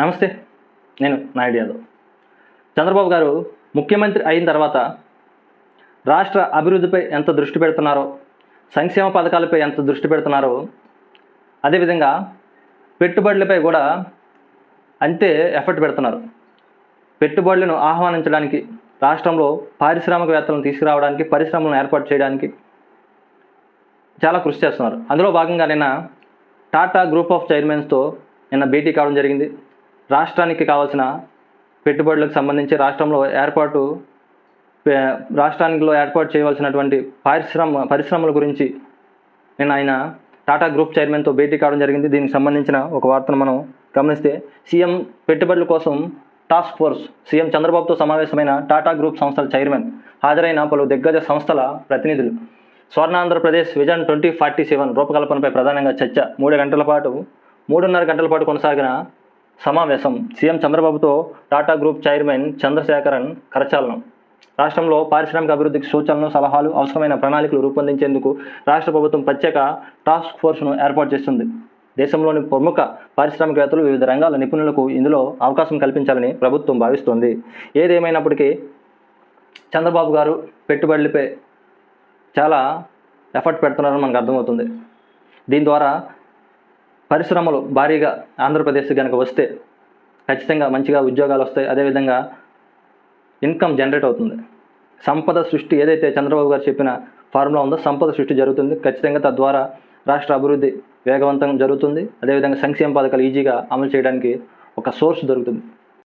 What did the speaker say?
నమస్తే నేను నాయుడు యాదవ్. చంద్రబాబు గారు ముఖ్యమంత్రి అయిన తర్వాత రాష్ట్ర అభివృద్ధిపై ఎంత దృష్టి పెడుతున్నారో సంక్షేమ పథకాలపై ఎంత దృష్టి పెడుతున్నారో అదేవిధంగా పెట్టుబడులపై కూడా అంతే ఎఫర్ట్ పెడుతున్నారు. పెట్టుబడులను ఆహ్వానించడానికి రాష్ట్రంలో పారిశ్రామికవేత్తలను తీసుకురావడానికి పరిశ్రమలను ఏర్పాటు చేయడానికి చాలా కృషి చేస్తున్నారు. అందులో భాగంగా నిన్న టాటా గ్రూప్ ఆఫ్ చైర్మన్స్తో నిన్న భేటీ కావడం జరిగింది. రాష్ట్రానికి కావాల్సిన పెట్టుబడులకు సంబంధించి రాష్ట్రంలో ఏర్పాటు రాష్ట్రానికిలో ఏర్పాటు చేయవలసినటువంటి పరిశ్రమ పరిశ్రమల గురించి నేను ఆయన టాటా గ్రూప్ చైర్మన్తో భేటీ కావడం జరిగింది. దీనికి సంబంధించిన ఒక వార్తను మనం గమనిస్తే సీఎం పెట్టుబడుల కోసం టాస్క్ ఫోర్స్ సీఎం చంద్రబాబుతో సమావేశమైన టాటా గ్రూప్ సంస్థల చైర్మన్ హాజరైన పలు దిగ్గజ సంస్థల ప్రతినిధులు. Swarnandhra Pradesh vision twenty forty seven రూపకల్పనపై ప్రధానంగా చర్చ. మూడు గంటల పాటు మూడున్నర గంటల పాటు కొనసాగిన సమావేశం. సీఎం చంద్రబాబుతో టాటా గ్రూప్ చైర్మన్ చంద్రశేఖరన్ కరచాలనం. రాష్ట్రంలో పారిశ్రామిక అభివృద్ధికి సూచనలు సలహాలు అవసరమైన ప్రణాళికలు రూపొందించేందుకు రాష్ట్ర ప్రభుత్వం ప్రత్యేక టాస్క్ ఫోర్స్ను ఏర్పాటు చేస్తుంది. దేశంలోని ప్రముఖ పారిశ్రామికవేత్తలు వివిధ రంగాల నిపుణులకు ఇందులో అవకాశం కల్పించాలని ప్రభుత్వం భావిస్తోంది. ఏదేమైనప్పటికీ చంద్రబాబు గారు పెట్టుబడులపై చాలా ఎఫర్ట్ పెడుతున్నారని మనకు అర్థమవుతుంది. దీని ద్వారా పరిశ్రమలు భారీగా ఆంధ్రప్రదేశ్ కనుక వస్తే ఖచ్చితంగా మంచిగా ఉద్యోగాలు వస్తాయి. అదేవిధంగా ఇన్కమ్ జనరేట్ అవుతుంది. సంపద సృష్టి ఏదైతే చంద్రబాబు గారు చెప్పిన ఫార్ములా ఉందో సంపద సృష్టి జరుగుతుంది. ఖచ్చితంగా తద్వారా రాష్ట్ర అభివృద్ధి వేగవంతం జరుగుతుంది. అదేవిధంగా సంక్షేమ పథకాలు ఈజీగా అమలు చేయడానికి ఒక సోర్స్ దొరుకుతుంది.